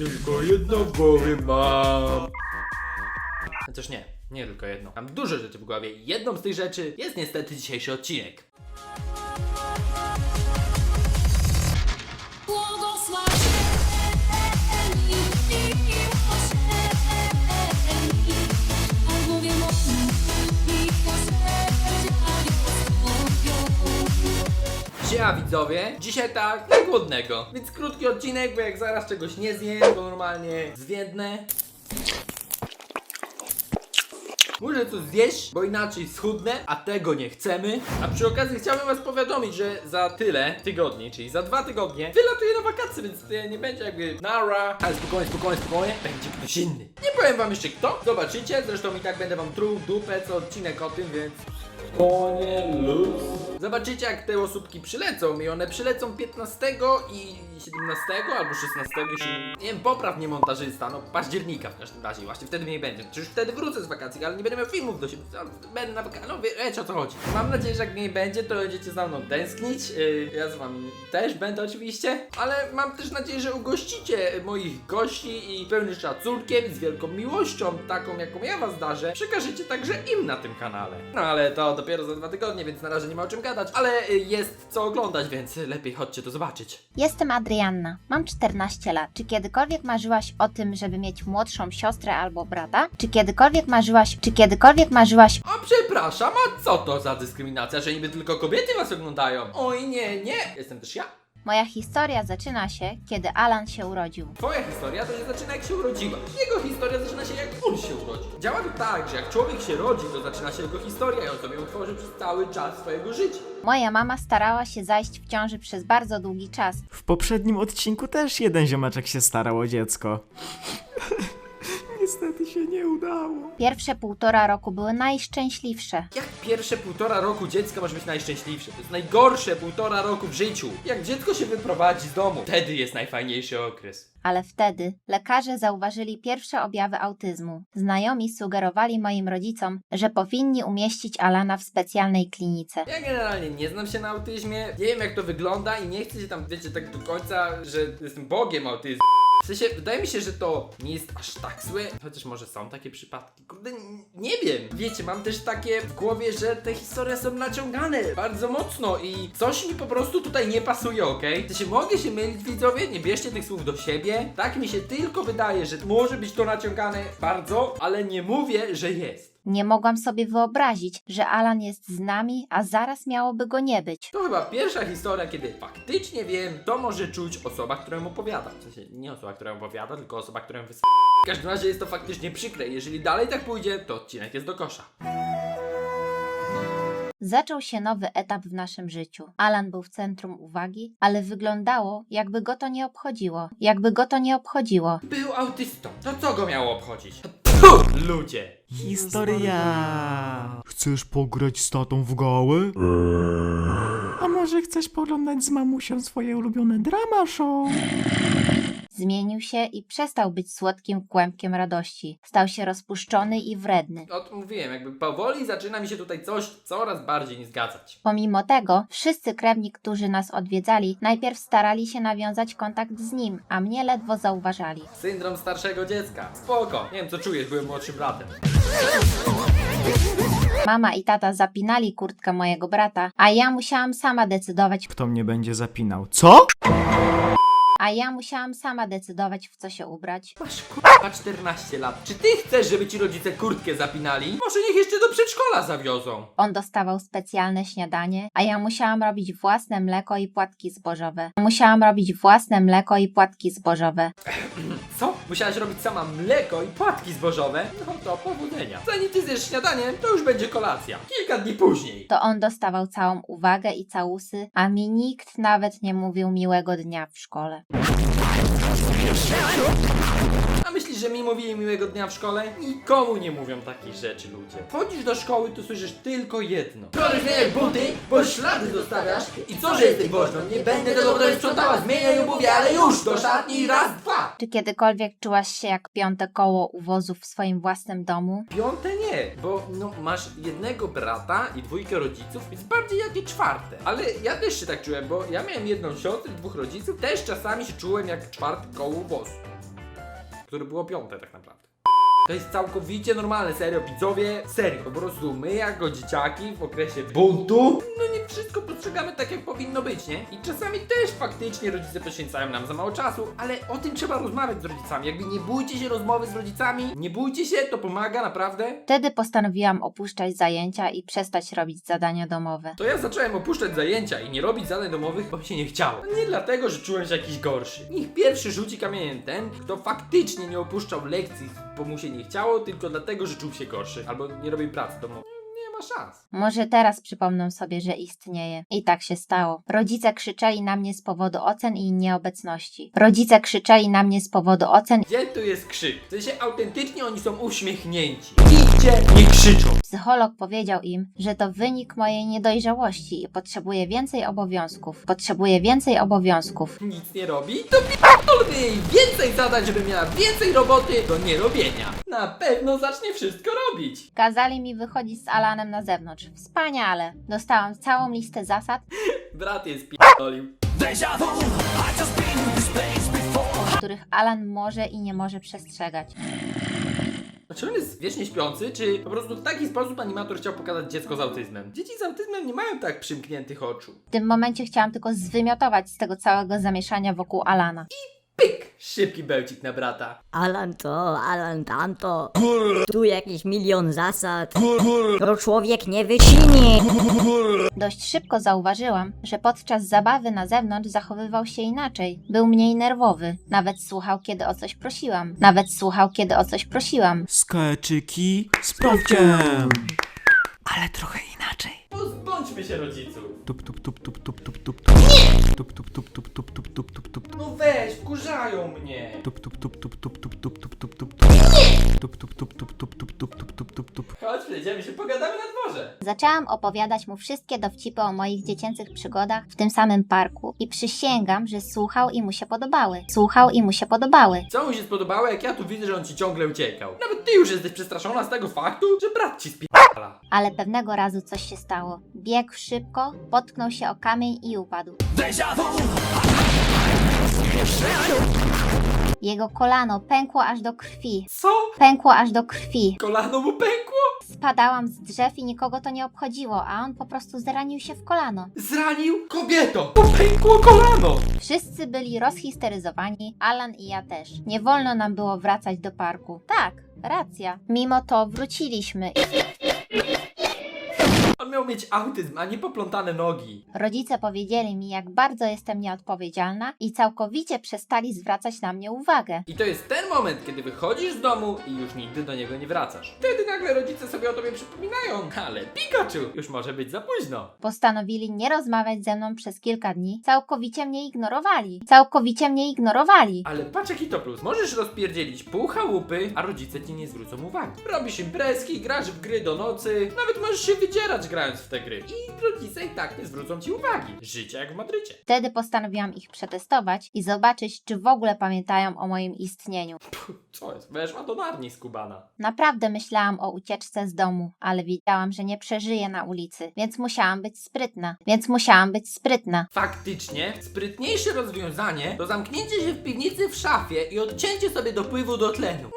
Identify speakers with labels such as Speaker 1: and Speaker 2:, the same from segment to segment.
Speaker 1: Tylko jedno w głowie mam. Chociaż nie, nie tylko jedno. Mam dużo rzeczy w głowie jedną z tych rzeczy jest niestety dzisiejszy odcinek. Siema widzowie, dzisiaj tak, na głodnego. Więc krótki odcinek, bo jak zaraz czegoś nie zjem, to normalnie zwiędnę. Muszę coś zjeść, bo inaczej schudnę, a tego nie chcemy. A przy okazji chciałbym was powiadomić, że za tyle tygodni, czyli za dwa tygodnie, wylatuję na wakacje, więc nie będzie jakby nara. Ale spokojnie, spokojnie, spokojnie, będzie ktoś inny. Nie powiem wam jeszcze kto, zobaczycie, zresztą i tak będę wam truł dupę co odcinek o tym, więc... Spokojnie, luz. Zobaczycie jak te osóbki przylecą i one przylecą 15 i 17 albo 16, jeśli, nie wiem, popraw mnie montażysta, no października w każdym razie, właśnie wtedy mnie nie będzie. Czy już wtedy wrócę z wakacji, ale nie będę miał filmów do siebie, będę na wakacji, no wie- wiecie o co chodzi. Mam nadzieję, że jak mnie nie będzie, to będziecie za mną tęsknić, yy, ja z wami też będę oczywiście, ale mam też nadzieję, że ugościcie moich gości i pełnym szacunkiem, z wielką miłością, taką jaką ja was darzę, przekażecie także im na tym kanale. No ale to dopiero za dwa tygodnie, więc na razie nie ma o czym gadać, ale y, jest co oglądać, więc lepiej chodźcie to zobaczyć.
Speaker 2: Jestem Adrianna, mam 14 lat. Czy kiedykolwiek marzyłaś o tym, żeby mieć młodszą siostrę albo brata? Czy kiedykolwiek marzyłaś, czy kiedykolwiek marzyłaś
Speaker 1: A przepraszam, a co to za dyskryminacja, że niby tylko kobiety was oglądają? Oj nie, nie, jestem też ja.
Speaker 2: Moja historia zaczyna się, kiedy Alan się urodził.
Speaker 1: Twoja historia to się zaczyna jak się urodziłaś. Jego historia zaczyna się jak on się urodził. Działa to tak, że jak człowiek się rodzi, to zaczyna się jego historia i on sobie ją tworzy przez cały czas swojego życia.
Speaker 2: Moja mama starała się zajść w ciąży przez bardzo długi czas.
Speaker 3: W poprzednim odcinku też jeden ziomeczek się starał o dziecko. Niestety się nie udało.
Speaker 2: Pierwsze półtora roku były najszczęśliwsze.
Speaker 1: Jak pierwsze półtora roku dziecka może być najszczęśliwsze? To jest najgorsze półtora roku w życiu. Jak dziecko się wyprowadzi z domu, wtedy jest najfajniejszy okres.
Speaker 2: Ale wtedy lekarze zauważyli pierwsze objawy autyzmu. Znajomi sugerowali moim rodzicom, że powinni umieścić Alana w specjalnej klinice.
Speaker 1: Ja generalnie nie znam się na autyzmie, nie wiem jak to wygląda i nie chcę się tam, wiecie, tak do końca, że jestem bogiem autyzmu. W sensie, wydaje mi się, że to nie jest aż tak złe, chociaż może są takie przypadki. Kurde, nie wiem. Wiecie, mam też takie w głowie, że te historie są naciągane bardzo mocno i coś mi po prostu tutaj nie pasuje, okej? Okay? się mogę się mylić, widzowie, nie bierzcie tych słów do siebie. Tak mi się tylko wydaje, że może być to naciągane bardzo, ale nie mówię, że jest.
Speaker 2: Nie mogłam sobie wyobrazić, że Alan jest z nami, a zaraz miałoby go nie być.
Speaker 1: To chyba pierwsza historia, kiedy faktycznie wiem, to może czuć osoba, która ją opowiada. W sensie nie osoba, która opowiada, tylko osoba, która ją wys... W każdym razie jest to faktycznie przykre. Jeżeli dalej tak pójdzie, to odcinek jest do kosza.
Speaker 2: Zaczął się nowy etap w naszym życiu. Alan był w centrum uwagi, ale wyglądało, jakby go to nie obchodziło. Jakby go to nie obchodziło.
Speaker 1: Był autystą. To co go miało obchodzić? ludzie!
Speaker 3: Historia. Chcesz pograć z tatą w gałę? A może chcesz poglądać z mamusią swoje ulubione drama show?
Speaker 2: Zmienił się i przestał być słodkim kłębkiem radości. Stał się rozpuszczony i wredny.
Speaker 1: No to mówiłem, jakby powoli zaczyna mi się tutaj coś coraz bardziej nie zgadzać.
Speaker 2: Pomimo tego, wszyscy krewni, którzy nas odwiedzali, najpierw starali się nawiązać kontakt z nim, a mnie ledwo zauważali.
Speaker 1: Syndrom starszego dziecka. Spoko. Nie wiem co czujesz, byłem młodszym bratem.
Speaker 2: Mama i tata zapinali kurtkę mojego brata, a ja musiałam sama decydować,
Speaker 3: Kto mnie będzie zapinał? Co?
Speaker 2: A ja musiałam sama decydować, w co się ubrać.
Speaker 1: Masz kurwa 14 lat. Czy ty chcesz, żeby ci rodzice kurtkę zapinali? Może niech jeszcze do przedszkola zawiozą.
Speaker 2: On dostawał specjalne śniadanie, a ja musiałam robić własne mleko i płatki zbożowe. Musiałam robić własne mleko i płatki zbożowe.
Speaker 1: Co? Musiałaś robić sama mleko i płatki zbożowe? No to powodzenia. Zanim ty zjesz śniadanie, to już będzie kolacja. Kilka dni później.
Speaker 2: To on dostawał całą uwagę i całusy, a mi nikt nawet nie mówił miłego dnia w szkole.
Speaker 1: A myślisz, że mi mówili miłego dnia w szkole? Nikomu nie mówią takich rzeczy ludzie. Wchodzisz do szkoły, to słyszysz tylko jedno. Proszę zmieniać buty, bo ślady zostawiasz. I co, że jesteś woźną? Nie będę tego potem sprzątała, zmieniaj obuwie, ale już do szatni raz, dwa.
Speaker 2: Czy kiedykolwiek czułaś się jak piąte koło u w swoim własnym domu?
Speaker 1: Piąte nie, bo no, masz jednego brata i dwójkę rodziców, więc bardziej jak i czwarte. Ale ja też się tak czułem, bo ja miałem jedną siostrę, dwóch rodziców, też czasami się czułem jak czwarte koło wozu. które było piąte tak naprawdę. To jest całkowicie normalne, serio, widzowie, serio. Po prostu my jako dzieciaki w okresie buntu, no nie wszystko postrzegamy tak jak powinno być, nie? I czasami też faktycznie rodzice poświęcają nam za mało czasu, ale o tym trzeba rozmawiać z rodzicami. Jakby nie bójcie się rozmowy z rodzicami, nie bójcie się, to pomaga naprawdę.
Speaker 2: Wtedy postanowiłam opuszczać zajęcia i przestać robić zadania domowe.
Speaker 1: To ja zacząłem opuszczać zajęcia i nie robić zadań domowych, bo mi się nie chciało. Nie dlatego, że czułem się jakiś gorszy. Niech pierwszy rzuci kamieniem ten, kto faktycznie nie opuszczał lekcji, bo mu się nie chciało, tylko dlatego, że czuł się gorszy. Albo nie robił pracy domowej. Ma szans.
Speaker 2: Może teraz przypomnę sobie, że istnieje. I tak się stało. Rodzice krzyczeli na mnie z powodu ocen i nieobecności. Rodzice krzyczeli na mnie z powodu ocen.
Speaker 1: Gdzie tu jest krzyk? W sensie autentycznie oni są uśmiechnięci. Idźcie, nie krzyczą.
Speaker 2: Psycholog powiedział im, że to wynik mojej niedojrzałości i potrzebuję więcej obowiązków. Potrzebuję więcej obowiązków.
Speaker 1: Nic nie robi? To p***olmy jej więcej zadań, żeby miała więcej roboty do nierobienia. Na pewno zacznie wszystko robić.
Speaker 2: Kazali mi wychodzić z Alanem na zewnątrz. Wspaniale. Dostałam całą listę zasad,
Speaker 1: Brat jest p***olił.
Speaker 2: których Alan może i nie może przestrzegać.
Speaker 1: Czy on jest wiecznie śpiący, czy po prostu w taki sposób animator chciał pokazać dziecko z autyzmem? Dzieci z autyzmem nie mają tak przymkniętych oczu.
Speaker 2: W tym momencie chciałam tylko zwymiotować z tego całego zamieszania wokół Alana.
Speaker 1: Szybki bełcik na brata.
Speaker 4: Alan to, Alan tamto. Tu jakiś milion zasad. To człowiek nie wyczyni.
Speaker 2: Dość szybko zauważyłam, że podczas zabawy na zewnątrz zachowywał się inaczej. Był mniej nerwowy. Nawet słuchał, kiedy o coś prosiłam. Nawet słuchał, kiedy o coś prosiłam.
Speaker 3: Skeczyki z prawciem. Ale trochę inaczej.
Speaker 1: Pozbądźmy się rodziców.
Speaker 3: Tup, tup, tup, tup, tup, tup, tup, tup. Nie! Tup, tup, tup, tup, tup, tup, tup, tup, tup.
Speaker 1: No weź, wkurzają mnie.
Speaker 3: Tup, tup, tup, tup, tup, tup, tup, tup, tup, tup. Nie! Tup, tup, tup, tup, tup, tup, tup, tup, tup, tup, tup.
Speaker 1: Chodź, przejdziemy się, pogadamy na dworze.
Speaker 2: Zaczęłam opowiadać mu wszystkie dowcipy o moich dziecięcych przygodach w tym samym parku i przysięgam, że słuchał i mu się podobały. Słuchał i mu się podobały.
Speaker 1: Co mu się spodobało, jak ja tu widzę, że on ci ciągle uciekał? Nawet ty już jesteś przestraszona z tego faktu, że brat ci spi***ala.
Speaker 2: Ale pewnego razu coś się stało. Biegł szybko, potknął się o kamień i upadł. Jego kolano pękło aż do krwi.
Speaker 1: Co?
Speaker 2: Pękło aż do krwi.
Speaker 1: Kolano mu pękło?
Speaker 2: Spadałam z drzew i nikogo to nie obchodziło, a on po prostu zranił się w kolano.
Speaker 1: Zranił kobieto! Mu pękło kolano!
Speaker 2: Wszyscy byli rozhisteryzowani, Alan i ja też. Nie wolno nam było wracać do parku. Tak, racja. Mimo to wróciliśmy.
Speaker 1: On miał mieć autyzm, a nie poplątane nogi.
Speaker 2: Rodzice powiedzieli mi, jak bardzo jestem nieodpowiedzialna i całkowicie przestali zwracać na mnie uwagę.
Speaker 1: I to jest ten moment, kiedy wychodzisz z domu i już nigdy do niego nie wracasz. Wtedy nagle rodzice sobie o tobie przypominają. Ale Pikachu! Już może być za późno.
Speaker 2: Postanowili nie rozmawiać ze mną przez kilka dni. Całkowicie mnie ignorowali. Całkowicie mnie ignorowali.
Speaker 1: Ale patrz jaki to plus. Możesz rozpierdzielić pół chałupy, a rodzice ci nie zwrócą uwagi. Robisz imprezki, grasz w gry do nocy, nawet możesz się wydzierać grając w te gry. I rodzice i tak nie zwrócą ci uwagi. Życie jak w Madrycie.
Speaker 2: Wtedy postanowiłam ich przetestować i zobaczyć, czy w ogóle pamiętają o moim istnieniu.
Speaker 1: Puh, co jest? Weszła do narni skubana.
Speaker 2: Naprawdę myślałam o ucieczce z domu, ale wiedziałam, że nie przeżyję na ulicy, więc musiałam być sprytna. Więc musiałam być sprytna.
Speaker 1: Faktycznie, sprytniejsze rozwiązanie to zamknięcie się w piwnicy w szafie i odcięcie sobie dopływu do tlenu.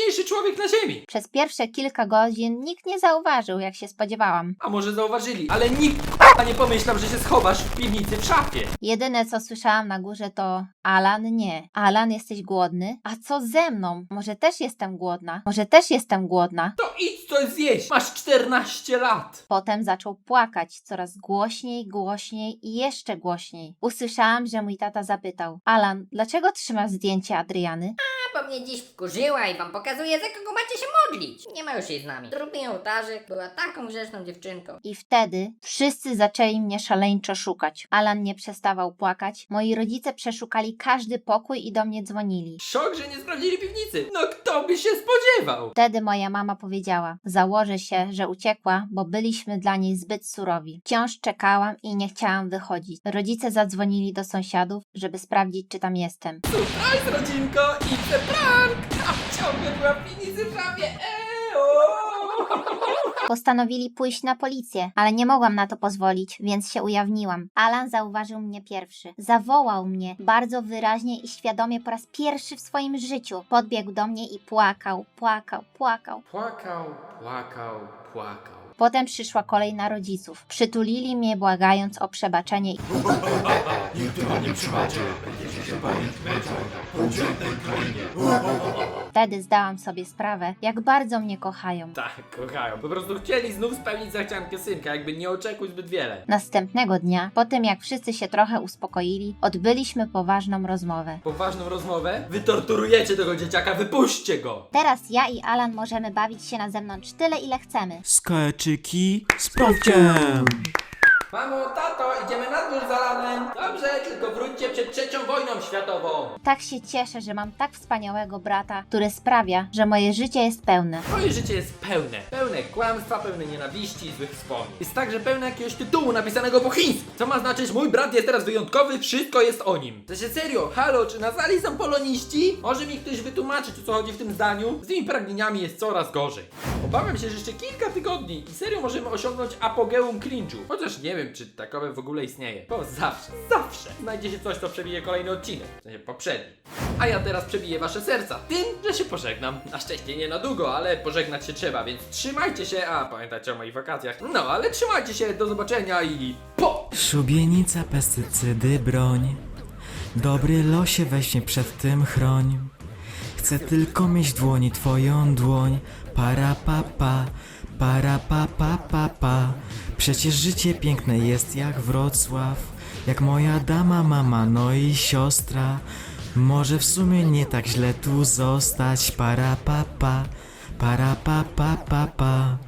Speaker 1: Najsprytniejszy człowiek na ziemi.
Speaker 2: Przez pierwsze kilka godzin nikt nie zauważył, jak się spodziewałam.
Speaker 1: A może zauważyli, ale nikt k***a, nie pomyślał, że się schowasz w piwnicy w szafie.
Speaker 2: Jedyne co słyszałam na górze to Alan nie. Alan jesteś głodny? A co ze mną? Może też jestem głodna? Może też jestem głodna?
Speaker 1: To idź coś zjeść. Masz 14 lat.
Speaker 2: Potem zaczął płakać coraz głośniej, głośniej i jeszcze głośniej. Usłyszałam, że mój tata zapytał: Alan, dlaczego trzymasz zdjęcie Adriany?
Speaker 5: Bo mnie dziś wkurzyła i wam pokazuje, za kogo macie się modlić. Nie ma już jej z nami. Mi ołtarzyk, była taką grzeszną dziewczynką.
Speaker 2: I wtedy wszyscy zaczęli mnie szaleńczo szukać. Alan nie przestawał płakać. Moi rodzice przeszukali każdy pokój i do mnie dzwonili.
Speaker 1: Szok, że nie sprawdzili piwnicy. No kto by się spodziewał?
Speaker 2: Wtedy moja mama powiedziała: Założę się, że uciekła, bo byliśmy dla niej zbyt surowi. Wciąż czekałam i nie chciałam wychodzić. Rodzice zadzwonili do sąsiadów, żeby sprawdzić, czy tam jestem.
Speaker 1: Surprise, rodzinko! A prank! A ciągle była w piwnicy w szafie. Eee!
Speaker 2: Postanowili pójść na policję, ale nie mogłam na to pozwolić, więc się ujawniłam. Alan zauważył mnie pierwszy. Zawołał mnie bardzo wyraźnie i świadomie po raz pierwszy w swoim życiu. Podbiegł do mnie i płakał, płakał, płakał.
Speaker 1: Płakał, płakał, płakał.
Speaker 2: Potem przyszła kolej na rodziców. Przytulili mnie błagając o przebaczenie. Wtedy zdałam sobie sprawę, jak bardzo mnie kochają.
Speaker 1: Tak, kochają. Po prostu chcieli znów spełnić zachciankę synka, jakby nie oczekuj zbyt wiele.
Speaker 2: Następnego dnia, po tym jak wszyscy się trochę uspokoili, odbyliśmy poważną rozmowę.
Speaker 1: Poważną rozmowę? Wy torturujecie tego dzieciaka, wypuśćcie go!
Speaker 2: Teraz ja i Alan możemy bawić się na zewnątrz tyle, ile chcemy.
Speaker 3: Skeczyki z prawciem.
Speaker 1: Mamo, tato, idziemy na dwór z Alanem. Dobrze, tylko wróćcie przed trzecią wojną światową.
Speaker 2: Tak się cieszę, że mam tak wspaniałego brata, który sprawia, że moje życie jest pełne.
Speaker 1: Moje życie jest pełne. Pełne kłamstwa, pełne nienawiści i złych wspomnień. Jest także pełne jakiegoś tytułu napisanego po chińsku. Co ma znaczyć, mój brat jest teraz wyjątkowy, wszystko jest o nim. To się serio, halo, czy na sali są poloniści? Może mi ktoś wytłumaczyć, o co chodzi w tym zdaniu? Z tymi pragnieniami jest coraz gorzej. Obawiam się, że jeszcze kilka tygodni i serio możemy osiągnąć apogeum cringe'u. Chociaż nie wiem, czy takowe w ogóle istnieje. Bo zawsze, zawsze znajdzie się coś, co przebije kolejny odcinek. W sensie poprzedni. A ja teraz przebiję wasze serca tym, że się pożegnam. Na szczęście nie na długo, ale pożegnać się trzeba, więc trzymajcie się, a pamiętajcie o moich wakacjach. No, ale trzymajcie się, do zobaczenia i po!
Speaker 3: Szubienica, pestycydy, broń. Dobry losie weź mnie przed tym chroń. Chcę tylko mieć dłoni twoją dłoń. Para pa pa, para pa pa pa pa. Przecież życie piękne jest jak Wrocław. Jak moja dama, mama, no i siostra. Może w sumie nie tak źle tu zostać. Para pa pa, para pa pa pa pa.